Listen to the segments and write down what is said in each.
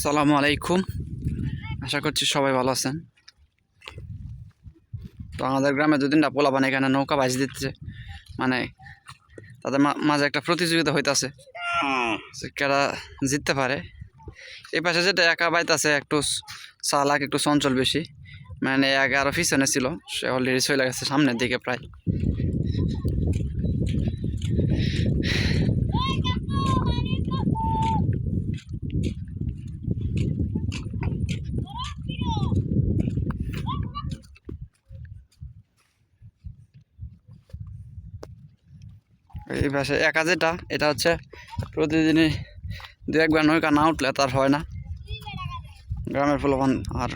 আসসালামু আলাইকুম। আশা করছি সবাই ভালো আছেন। তো আমাদের গ্রামে দু তিনটা পোলাপান এখানে নৌকা বাজ দিচ্ছে। মানে তাদের মাঝে একটা প্রতিযোগিতা হইতাছে। কারা জিততে পারে। এই পাশে যেটা একা বাইতাছে, একটু চালাক, একটু চঞ্চল বেশি। মানে আগে আরও পিছনে ছিল, সে অলরেডি চলে গেছে সামনের দিকে প্রায়। এই পাশে একা যেটা এটা। হচ্ছে প্রতিদিনই দু একবার নৌকা না উঠলে তার হয় না। গ্রামের ফুলবান আর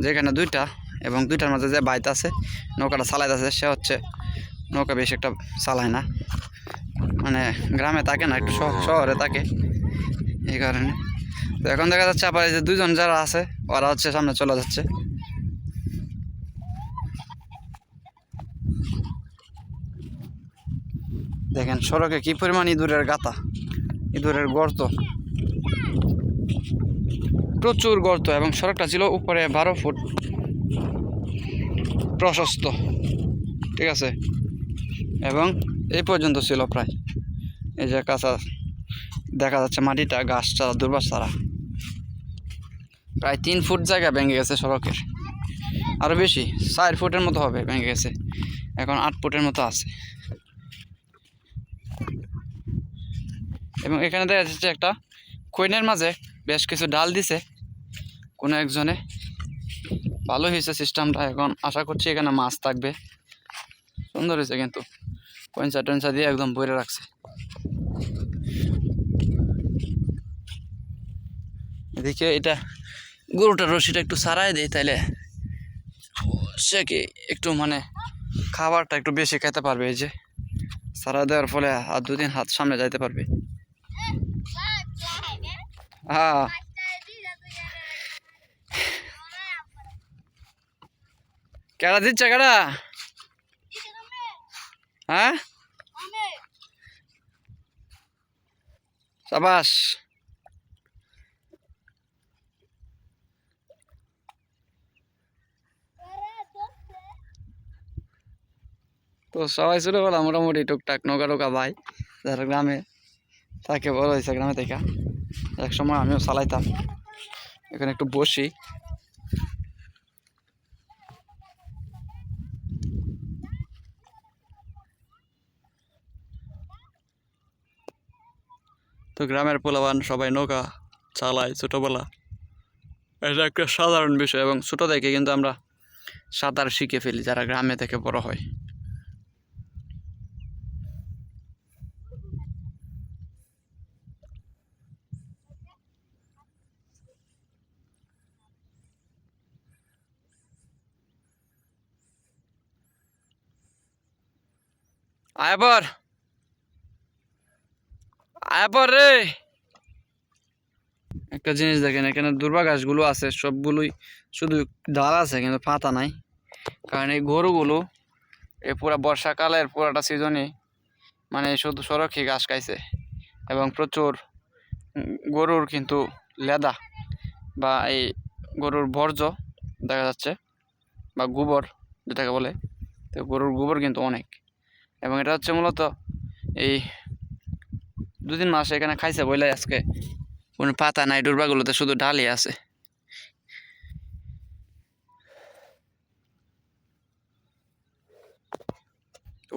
যেখানে দুইটা এবং দুইটার মাঝে যে বাইত আছে, নৌকাটা চালাইতেছে সে হচ্ছে নৌকা বেশি একটা চালায় না। মানে গ্রামে থাকে না, একটু শহ- শহরে থাকে এই কারণে। তো এখন দেখা যাচ্ছে আবার এই যে দুজন যারা আছে, ওরা হচ্ছে সামনে চলে যাচ্ছে। দেখেন, সড়কে কি পরিমাণ ইঁদুরের গাতা ইঁদুরের গর্ত। প্রচুর গর্ত এবং সড়কটা ছিল উপরে বারো ফুট। প্রশস্ত, ঠিক আছে? এবং এই পর্যন্ত ছিল প্রায়। এই যে কাঁচা, দেখা যাচ্ছে মাটিটা গাছ ছাড়া দুর্বাস ছাড়া প্রায় তিন ফুট জায়গা ভেঙে গেছে সড়কের। আরও বেশি, চার ফুটের মতো হবে ভেঙে গেছে। এখন আট ফুটের মতো আছে। এবং এখানে দেখা যাচ্ছে একটা কোয়েনের মাঝে বেশ কিছু ডাল দিছে। কোনো একজনে। ভালো হয়েছে সিস্টেমটা এখন আশা করছি এখানে মাছ থাকবে। সুন্দর হয়েছে কিন্তু। পয়সা টয়সা দিয়ে একদম ভরে রাখছে। এদিকে এটা গরুটার রশিটা একটু সারাই দেয় তাইলে সে কি একটু মানে খাবারটা একটু বেশি খেতে পারবে এই যে। সারা দেওয়ার ফলে আর দুদিন হাত সামনে যাইতে পারবে। কেডা দিচ্ছে কেডা হ্যাঁ সাবাস তো সবাই ছোটোবেলা মোটামুটি টুকটাক নৌকা টোকা ভাই যারা গ্রামে থাকে হয়েছে গ্রামে থেকে এক সময় আমিও চালাইতাম। এখানে একটু বসি। তো গ্রামের পোলাবান সবাই নৌকা চালায় ছোটোবেলা। এটা একটা সাধারণ বিষয় এবং ছোটো থেকে কিন্তু আমরা সাঁতার শিখে ফেলি, যারা গ্রামে থেকে বড় হয়। আয় পর আয় পর রে। একটা জিনিস দেখেন, এখানে দুর্বা গাছগুলো আছে, সবগুলোই শুধু ডাল আছে, কিন্তু পাতা নাই। কারণ এই গরুগুলো এই পুরা বর্ষাকালের পুরাটা সিজনে মানে শুধু সড়কই ঘাস খাইছে। এবং প্রচুর গরুর কিন্তু লেদা বা এই গরুর বর্জ্য দেখা যাচ্ছে, বা গোবর যেটাকে বলে, তো গরুর গোবর কিন্তু অনেক। এবং এটা হচ্ছে মূলত এই দু তিন মাস এখানে খাইছে বলে আজকে। কোনো পাতা নাই, ডুরবাগুলোতে শুধু ডালই আছে।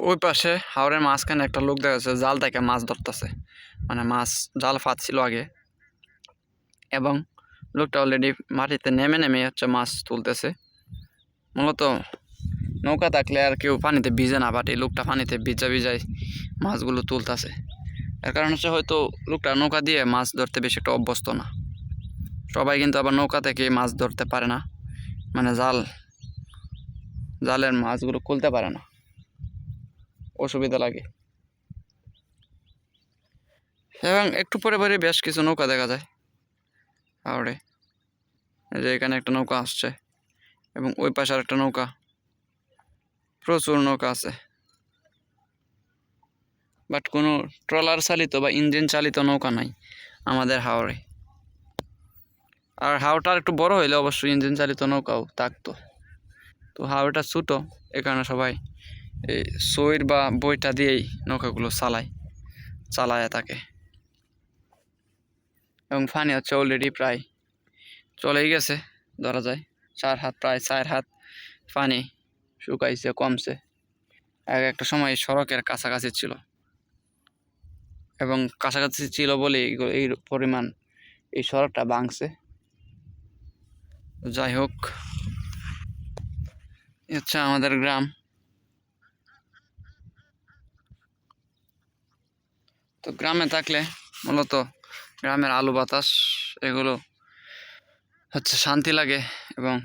ওই পাশে হাওড়ের মাঝখানে একটা লোক দেখা যাচ্ছে, জাল থেকে মাছ ধরতেছে। মানে মাছ, জাল ফাঁদছিল আগে। এবং লোকটা অলরেডি মাটিতে নেমে নেমে হচ্ছে মাছ তুলতেছে। মূলত নৌকা থাকলে আর কেউ পানিতে ভিজে না, বাট এই লোকটা পানিতে ভিজা ভিজায় মাছগুলো তুলতেছে। এর কারণ হচ্ছে হয়তো লোকটা নৌকা দিয়ে মাছ ধরতে বেশি একটা অভ্যস্ত না। সবাই কিন্তু আবার নৌকা থেকে মাছ ধরতে পারে না। মানে জাল, জালের মাছগুলো খুলতে পারে না। অসুবিধা লাগে। এবং একটু পরে পরে বেশ কিছু নৌকা দেখা যায়। হাওড়ে। যে এখানে একটা নৌকা আসছে। এবং ওই পাশে আর একটা নৌকা। প্রচুর নৌকা আছে। বাট কোনো ট্রলার চালিত বা ইঞ্জিন চালিত নৌকা নাই আমাদের হাওড়ে আর হাওটা একটু বড় হইলে অবশ্যই ইঞ্জিন চালিত নৌকাও থাকতো। তো হাওটা ছোটো, এ কারণে সবাই এই সইর বা বইটা দিয়েই নৌকাগুলো চালায় চালায় থাকে। এবং ফানি হচ্ছে অলরেডি প্রায় চলেই গেছে, ধরা যায়। চার হাত, প্রায় চার হাত পানি শুকাইছে, কমছে। এক একটা সময় সড়কের কাছাকাছি ছিল। এবং কাছাকাছি ছিল বলে এই পরিমাণ এই সড়কটা ভাঙছে। যাই হোক হচ্ছে আমাদের গ্রাম। তো গ্রামে থাকলে মূলত গ্রামের আলু বাতাস, এগুলো হচ্ছে শান্তি লাগে এবং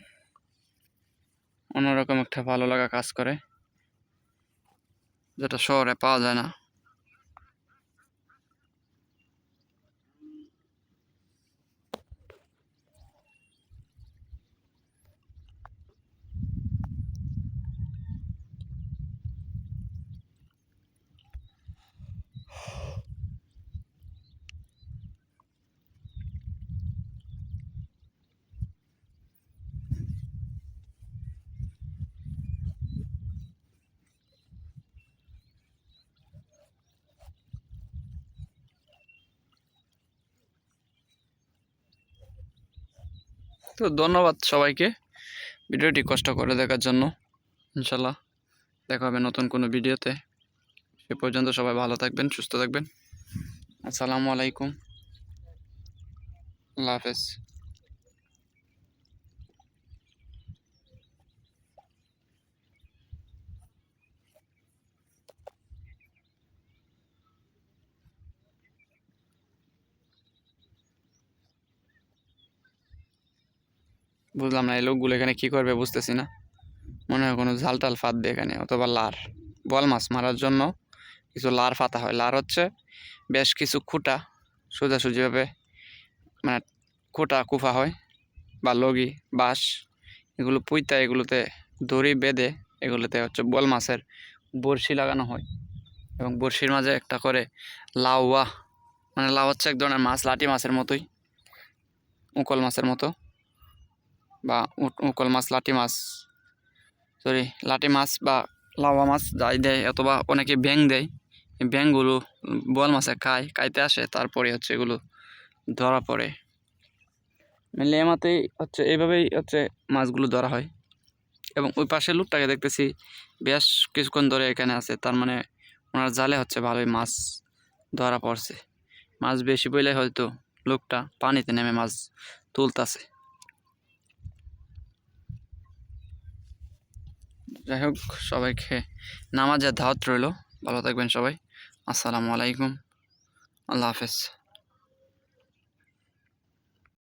অন্যরকম একটা ভালো লাগা কাজ করে যেটা শহরে পাওয়া যায় না। তো ধন্যবাদ সবাইকে। ভিডিওটি কষ্ট করে দেখার জন্য। ইনশাল্লাহ দেখা হবে নতুন কোনো ভিডিওতে। সে পর্যন্ত সবাই ভালো থাকবেন, সুস্থ থাকবেন। আসসালামু আলাইকুম। আল্লাহ হাফেজ। বুঝলাম না, এই লোকগুলো এখানে কী করবে বুঝতেছি না। মনে হয় কোনো ঝাল টাল ফাঁদ দিয়ে এখানে, অথবা লার। বল মাছ মারার জন্য কিছু লার ফাতা হয়। লার হচ্ছে বেশ কিছু খুঁটা, সোজাসুজিভাবে মানে খুঁটা কুফা হয় বা লগি, বাঁশ, এগুলো পুইতা এগুলোতে দড়ি বেঁধে এগুলোতে হচ্ছে বল মাছের বড়শি লাগানো হয় এবং বড়শির মাঝে একটা করে লাউয়া মানে লাউ হচ্ছে এক ধরনের মাছ লাটি মাছের মতোই, উকল মাছের মতো। বা উকল মাছ লাটি মাছ সরি লাটি মাছ বা লাওয়া মাছ যাই দেয় অথবা অনেকে ব্যাং দেয়। ব্যাংগুলো বোয়াল মাছে খায়, খাইতে আসে, তারপরে হচ্ছে এগুলো ধরা পড়ে। মেনলি এমাতেই হচ্ছে, এইভাবেই হচ্ছে মাছগুলো ধরা হয়। এবং ওই পাশের লোকটাকে দেখতেছি বেশ কিছুক্ষণ ধরে এখানে আছে, তার মানে ওনার জালে হচ্ছে ভালোই মাছ ধরা পড়ছে। মাছ বেশি পড়লে হয়তো লোকটা পানিতে নেমে মাছ তুলতাছে। যাই হোক সবাইকে নামাজের দাওয়াত রইল। ভালো থাকবেন সবাই। আসসালামু আলাইকুম। আল্লাহ হাফেজ।